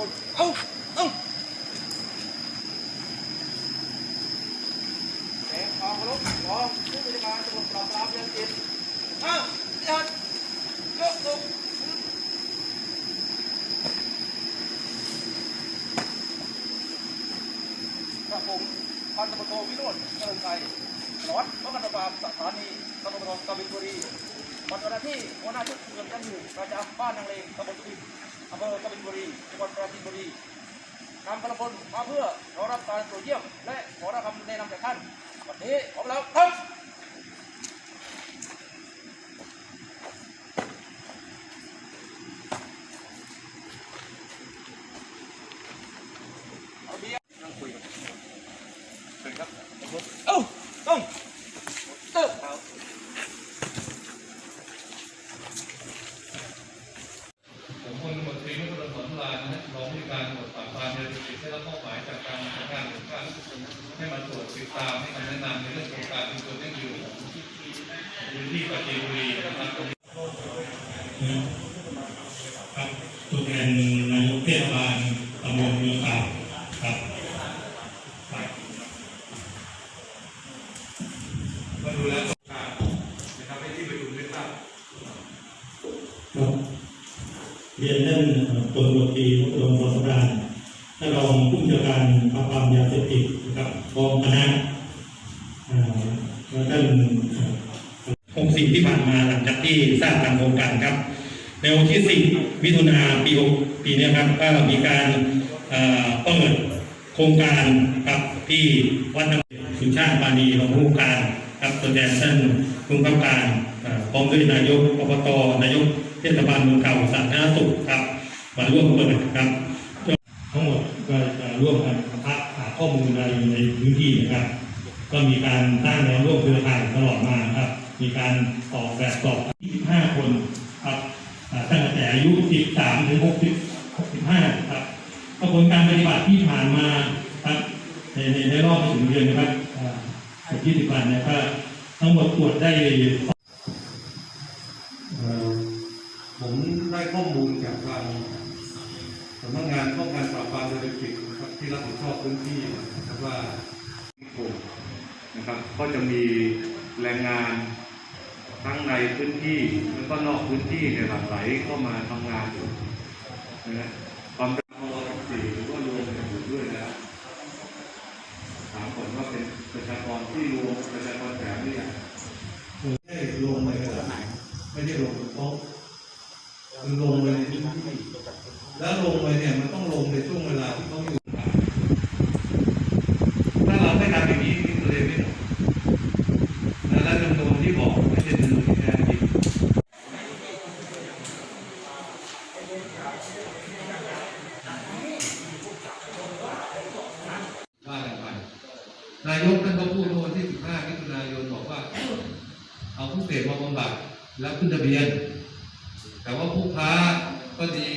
คนเอาเอาแสงออกมาลุกรองผู้บริการตำรวจปราบปรามยาเสพติดอ้าวยัดยกตัวกระผมพันตำรวจโทวิโรจน์เจริญไทยสารวัตรป้องกันปราบามสถานีตำรวจกบินบุรีปฏิบัติหน้าที่หัวหน้าชุดสืบสวนยังอยู่ประจำบ้านนางเลงตำบลสุรินทร์ อำเภอกบินบุรีจังหวัดปราจีนบุรีนำกำลังพลมาเพื่อขอรับการตรวจเยี่ยม และขอรับคำแนะนำจากท่านวันนี้ขอมแล้วครับเอาเบียร์นั่งคุยกันเชิญครับเอ้าต้องเอ้าเอา ผมพลตำรวจตรี นุชสอนลานะฮะรองผู้การตรวจปราบปรามยาเสพติดได้รับมอบหมายจากการทำงานขอการให้มาตรวจติดตามให้คำแนะนำในเรื่องโครงการเป็นตัวเร่งอยู่ของพื้นที่ปราจีนบุรีนะครับครับตัวแทนนายกเทศบาลตำบลเมืองเก่าครับครับมาดูแลโครงการนะครับให้ที่ประชุมได้ทราบ ครับ เรียนท่านพลตำรวจตรีวรพลสำราญท่านรองผู้จัดการปราบปรามยาเสพติดนะครับกองคณะและท่านคงสิ่งที่ผ่านมาหลังจากที่ทราบการโครงการครับ ในวันที่ 10 มิถุนาปี6ปีเนี้ครับก็มีการเปิดโครงการครับที่วัดน้ำสุชาติปานีรองผู้การครับตัวแทนท่านผู้กำกับการพร้อมด้วยนายกอบตนายก เทศบาลเมืองเก่าสาธารณสุขครับมาร่วมเปิดครับทั้งหมดก็จะร่วมกันพักหาข้อมูลอะไรในพื้นที่นะครับ ก็มีการตั้งแนวร่วมเครือข่ายตลอดมาครับ มีการออกแบบสอบ25 คนครับตั้งแต่อายุ 13 ถึง 60 65 ครับกระบวนการปฏิบัติที่ผ่านมาครับในในในรอบไม่ถึงเดือนนะครับอ่า20วันเนี่ยก็ทั้งหมดตรวจได้เอ่อ ผมได้ข้อมูลจากทางสำนักงานป้องกันปราบปรามยาเสพติดนะครับที่รับผิดชอบพื้นที่นะครับว่าโอ้นะครับก็จะมีแรงงานทั้งในพื้นที่แล้วก็นอกพื้นที่เนี่ยหลั่งไหลเข้ามาทำงานอยู่นะความเป็นมรสี่หรือว่ารวมกันอยู่ด้วยแล้วถามก่อนว่าเป็นประชากรที่รวมประชากรแถมนี่ไม่ได้ลงไปกระดาษไม่ได้ลงบนโต๊ะ คือลงไปในพื้นที่แล้วลงไปเนี่ยมันต้องลงในช่วงเวลาที่เขาอยู่ถ้าเราไม่ทำอย่างนี้นี่ก็เลยไม่หมดนะและจำนวนที่บอกไม่ใช่จำนวนที่แท้จริงว่ากันไปนายกท่านก็พูดเมื่อวันที่ 15มิถุนายนบอกว่า เอาผู้เสพมาบำบัดแล้วขึ้นทะเบียน แต่ว่าผู้ค้าก็ดี